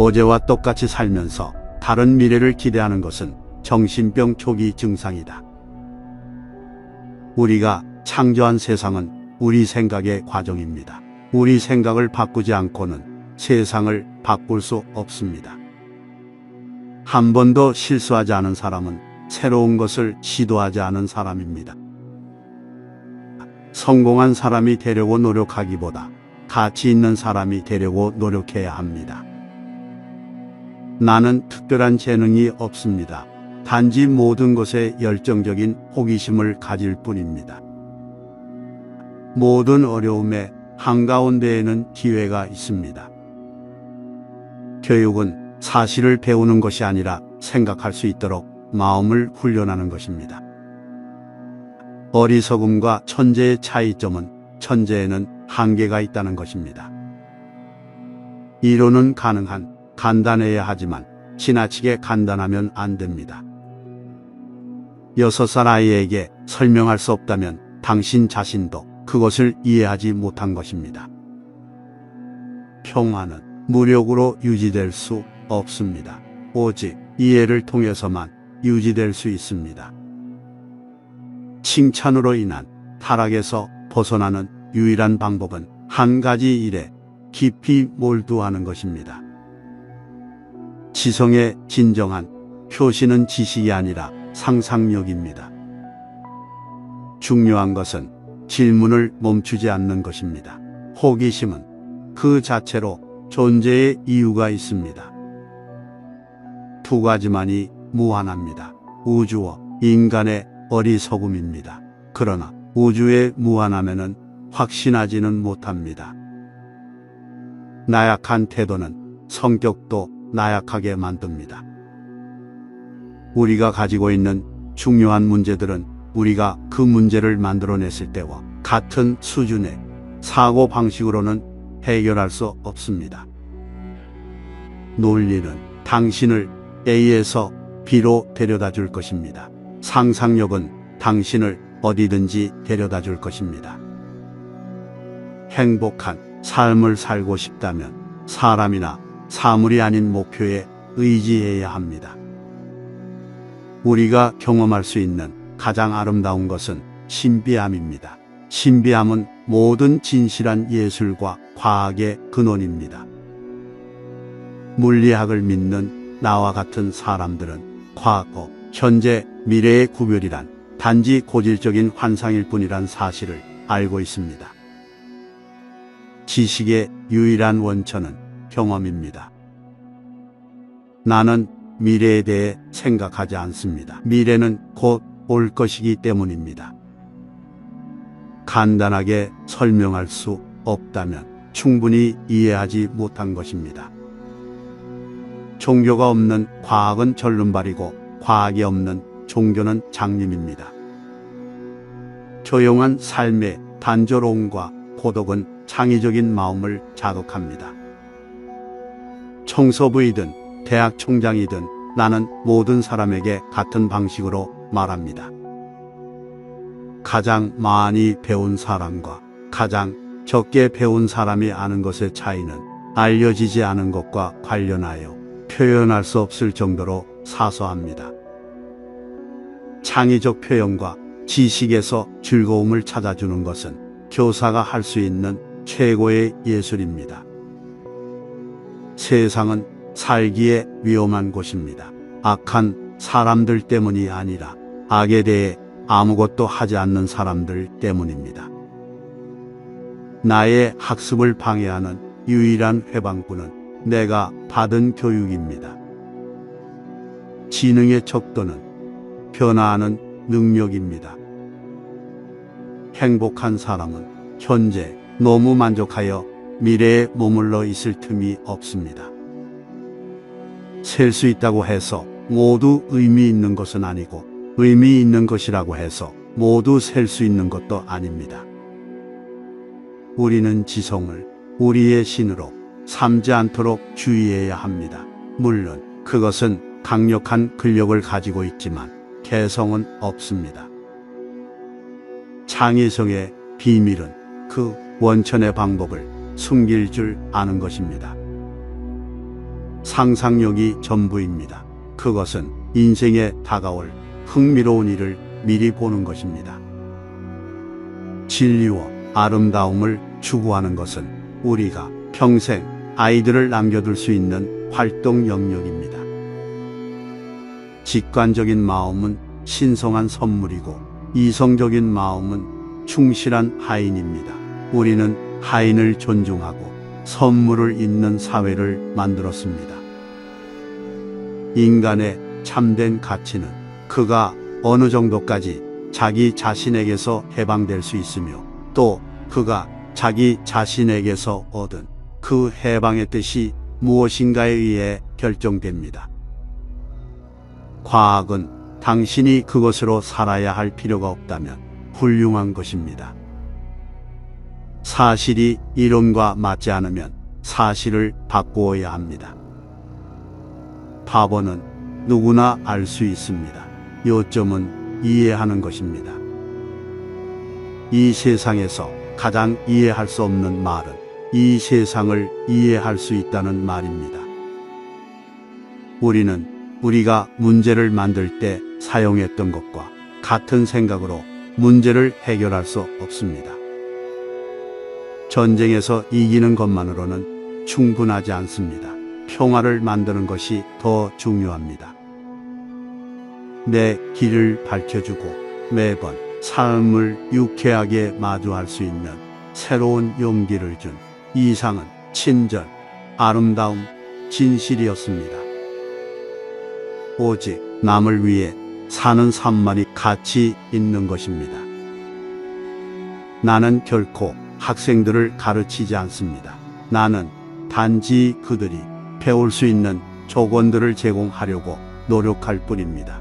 어제와 똑같이 살면서 다른 미래를 기대하는 것은 정신병 초기 증상이다. 우리가 창조한 세상은 우리 생각의 과정입니다. 우리 생각을 바꾸지 않고는 세상을 바꿀 수 없습니다. 한 번도 실수하지 않은 사람은 새로운 것을 시도하지 않은 사람입니다. 성공한 사람이 되려고 노력하기보다 가치 있는 사람이 되려고 노력해야 합니다. 나는 특별한 재능이 없습니다. 단지 모든 것에 열정적인 호기심을 가질 뿐입니다. 모든 어려움의 한가운데에는 기회가 있습니다. 교육은 사실을 배우는 것이 아니라 생각할 수 있도록 마음을 훈련하는 것입니다. 어리석음과 천재의 차이점은 천재에는 한계가 있다는 것입니다. 이론은 가능한 간단해야 하지만 지나치게 간단하면 안 됩니다. 여섯 살 아이에게 설명할 수 없다면 당신 자신도 그것을 이해하지 못한 것입니다. 평화는 무력으로 유지될 수 없습니다. 오직 이해를 통해서만 유지될 수 있습니다. 칭찬으로 인한 타락에서 벗어나는 유일한 방법은 한 가지 일에 깊이 몰두하는 것입니다. 지성의 진정한 표시는 지식이 아니라 상상력입니다. 중요한 것은 질문을 멈추지 않는 것입니다. 호기심은 그 자체로 존재의 이유가 있습니다. 두 가지만이 무한합니다. 우주와 인간의 어리석음입니다. 그러나 우주의 무한함에는 확신하지는 못합니다. 나약한 태도는 성격도 나약하게 만듭니다. 우리가 가지고 있는 중요한 문제들은 우리가 그 문제를 만들어냈을 때와 같은 수준의 사고 방식으로는 해결할 수 없습니다. 논리는 당신을 A에서 B로 데려다 줄 것입니다. 상상력은 당신을 어디든지 데려다 줄 것입니다. 행복한 삶을 살고 싶다면 사람이나 사물이 아닌 목표에 의지해야 합니다. 우리가 경험할 수 있는 가장 아름다운 것은 신비함입니다. 신비함은 모든 진실한 예술과 과학의 근원입니다. 물리학을 믿는 나와 같은 사람들은 과거, 현재, 미래의 구별이란 단지 고질적인 환상일 뿐이란 사실을 알고 있습니다. 지식의 유일한 원천은 경험입니다. 나는 미래에 대해 생각하지 않습니다. 미래는 곧 올 것이기 때문입니다. 간단하게 설명할 수 없다면 충분히 이해하지 못한 것입니다. 종교가 없는 과학은 절름발이고 과학이 없는 종교는 장님입니다. 조용한 삶의 단조로움과 고독은 창의적인 마음을 자극합니다. 청소부이든 대학 총장이든 나는 모든 사람에게 같은 방식으로 말합니다. 가장 많이 배운 사람과 가장 적게 배운 사람이 아는 것의 차이는 알려지지 않은 것과 관련하여 표현할 수 없을 정도로 사소합니다. 창의적 표현과 지식에서 즐거움을 찾아주는 것은 교사가 할 수 있는 최고의 예술입니다. 세상은 살기에 위험한 곳입니다. 악한 사람들 때문이 아니라 악에 대해 아무것도 하지 않는 사람들 때문입니다. 나의 학습을 방해하는 유일한 해방꾼은 내가 받은 교육입니다. 지능의 척도는 변화하는 능력입니다. 행복한 사람은 현재 너무 만족하여 미래에 머물러 있을 틈이 없습니다. 셀 수 있다고 해서 모두 의미 있는 것은 아니고 의미 있는 것이라고 해서 모두 셀 수 있는 것도 아닙니다. 우리는 지성을 우리의 신으로 삼지 않도록 주의해야 합니다. 물론 그것은 강력한 근력을 가지고 있지만 개성은 없습니다. 창의성의 비밀은 그 원천의 방법을 숨길 줄 아는 것입니다. 상상력이 전부입니다. 그것은 인생에 다가올 흥미로운 일을 미리 보는 것입니다. 진리와 아름다움을 추구하는 것은 우리가 평생 아이들을 남겨둘 수 있는 활동 영역입니다. 직관적인 마음은 신성한 선물이고 이성적인 마음은 충실한 하인입니다. 우리는 하인을 존중하고 선물을 잇는 사회를 만들었습니다. 인간의 참된 가치는 그가 어느 정도까지 자기 자신에게서 해방될 수 있으며 또 그가 자기 자신에게서 얻은 그 해방의 뜻이 무엇인가에 의해 결정됩니다. 과학은 당신이 그것으로 살아야 할 필요가 없다면 훌륭한 것입니다. 사실이 이론과 맞지 않으면 사실을 바꾸어야 합니다. 바보는 누구나 알 수 있습니다. 요점은 이해하는 것입니다. 이 세상에서 가장 이해할 수 없는 말은 이 세상을 이해할 수 있다는 말입니다. 우리는 우리가 문제를 만들 때 사용했던 것과 같은 생각으로 문제를 해결할 수 없습니다. 전쟁에서 이기는 것만으로는 충분하지 않습니다. 평화를 만드는 것이 더 중요합니다. 내 길을 밝혀주고 매번 삶을 유쾌하게 마주할 수 있는 새로운 용기를 준 이상은 친절, 아름다움, 진실이었습니다. 오직 남을 위해 사는 삶만이 가치 있는 것입니다. 나는 결코 학생들을 가르치지 않습니다. 나는 단지 그들이 배울 수 있는 조건들을 제공하려고 노력할 뿐입니다.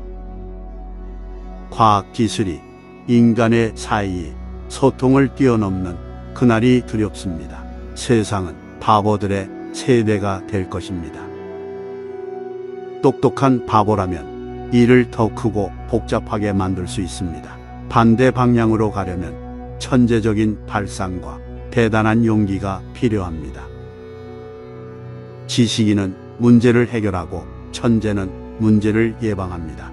과학 기술이 인간의 사이에 소통을 뛰어넘는 그날이 두렵습니다. 세상은 바보들의 세대가 될 것입니다. 똑똑한 바보라면 일을 더 크고 복잡하게 만들 수 있습니다. 반대 방향으로 가려면 천재적인 발상과 대단한 용기가 필요합니다. 지식인은 문제를 해결하고 천재는 문제를 예방합니다.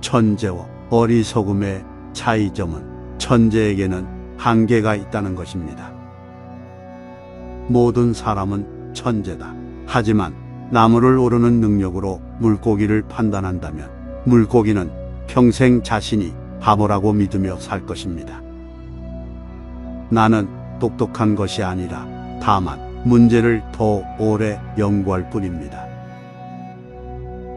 천재와 어리석음의 차이점은 천재에게는 한계가 있다는 것입니다. 모든 사람은 천재다. 하지만 나무를 오르는 능력으로 물고기를 판단한다면 물고기는 평생 자신이 바보라고 믿으며 살 것입니다. 나는 똑똑한 것이 아니라 다만 문제를 더 오래 연구할 뿐입니다.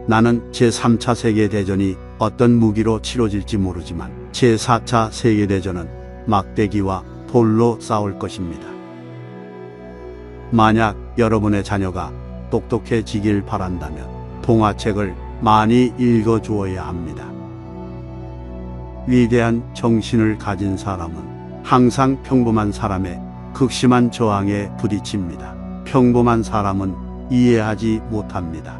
나는 제3차 세계대전이 어떤 무기로 치러질지 모르지만 제4차 세계대전은 막대기와 돌로 싸울 것입니다. 만약 여러분의 자녀가 똑똑해지길 바란다면 동화책을 많이 읽어주어야 합니다. 위대한 정신을 가진 사람은 항상 평범한 사람의 극심한 저항에 부딪힙니다. 평범한 사람은 이해하지 못합니다.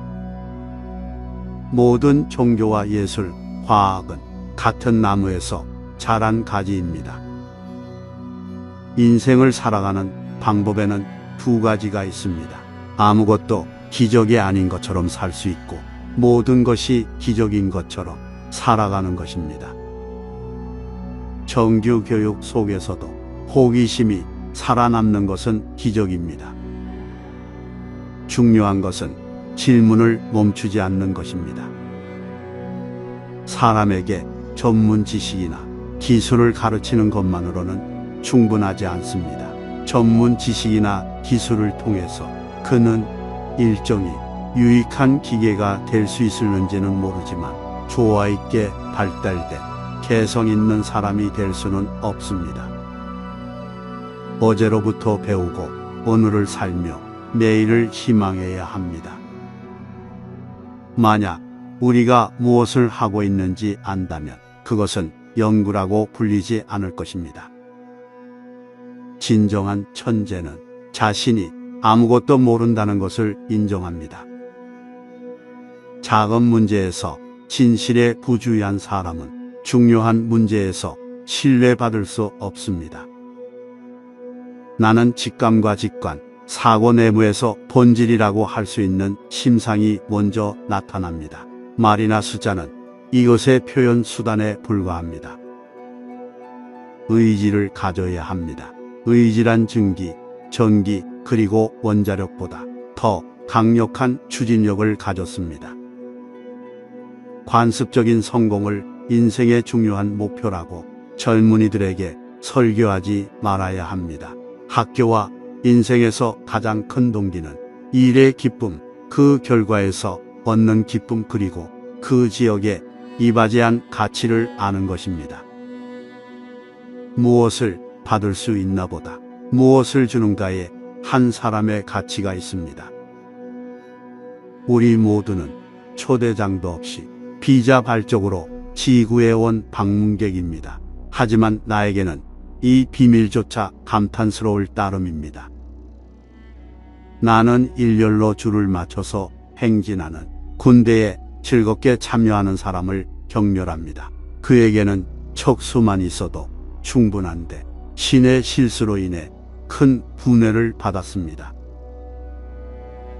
모든 종교와 예술, 과학은 같은 나무에서 자란 가지입니다. 인생을 살아가는 방법에는 두 가지가 있습니다. 아무것도 기적이 아닌 것처럼 살 수 있고 모든 것이 기적인 것처럼 살아가는 것입니다. 정규 교육 속에서도 호기심이 살아남는 것은 기적입니다. 중요한 것은 질문을 멈추지 않는 것입니다. 사람에게 전문 지식이나 기술을 가르치는 것만으로는 충분하지 않습니다. 전문 지식이나 기술을 통해서 그는 일종의 유익한 기계가 될 수 있을는지는 모르지만 조화 있게 발달된 개성 있는 사람이 될 수는 없습니다. 어제로부터 배우고 오늘을 살며 내일을 희망해야 합니다. 만약 우리가 무엇을 하고 있는지 안다면 그것은 연구라고 불리지 않을 것입니다. 진정한 천재는 자신이 아무것도 모른다는 것을 인정합니다. 작은 문제에서 진실에 부주의한 사람은 중요한 문제에서 신뢰받을 수 없습니다. 나는 직감과 직관, 사고 내부에서 본질이라고 할 수 있는 심상이 먼저 나타납니다. 말이나 숫자는 이것의 표현 수단에 불과합니다. 의지를 가져야 합니다. 의지란 증기, 전기, 그리고 원자력보다 더 강력한 추진력을 가졌습니다. 관습적인 성공을 인생의 중요한 목표라고 젊은이들에게 설교하지 말아야 합니다. 학교와 인생에서 가장 큰 동기는 일의 기쁨, 그 결과에서 얻는 기쁨 그리고 그 지역에 이바지한 가치를 아는 것입니다. 무엇을 받을 수 있나 보다 무엇을 주는가에 한 사람의 가치가 있습니다. 우리 모두는 초대장도 없이 비자 발적으로 지구에 온 방문객입니다. 하지만 나에게는 이 비밀조차 감탄스러울 따름입니다. 나는 일렬로 줄을 맞춰서 행진하는 군대에 즐겁게 참여하는 사람을 경멸합니다. 그에게는 척수만 있어도 충분한데 신의 실수로 인해 큰 분해를 받았습니다.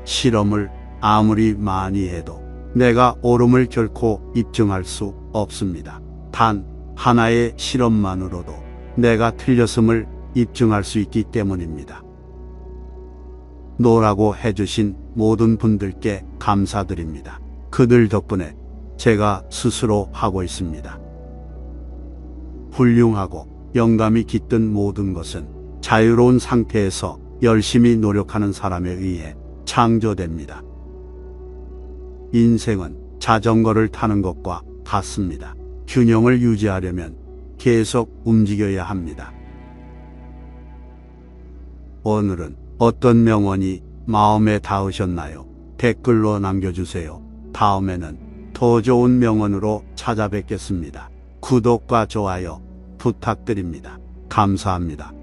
실험을 아무리 많이 해도 내가 옳음을 결코 입증할 수 없습니다. 단 하나의 실험만으로도 내가 틀렸음을 입증할 수 있기 때문입니다. 노라고 해주신 모든 분들께 감사드립니다. 그들 덕분에 제가 스스로 하고 있습니다. 훌륭하고 영감이 깃든 모든 것은 자유로운 상태에서 열심히 노력하는 사람에 의해 창조됩니다. 인생은 자전거를 타는 것과 같습니다. 균형을 유지하려면 계속 움직여야 합니다. 오늘은 어떤 명언이 마음에 닿으셨나요? 댓글로 남겨주세요. 다음에는 더 좋은 명언으로 찾아뵙겠습니다. 구독과 좋아요 부탁드립니다. 감사합니다.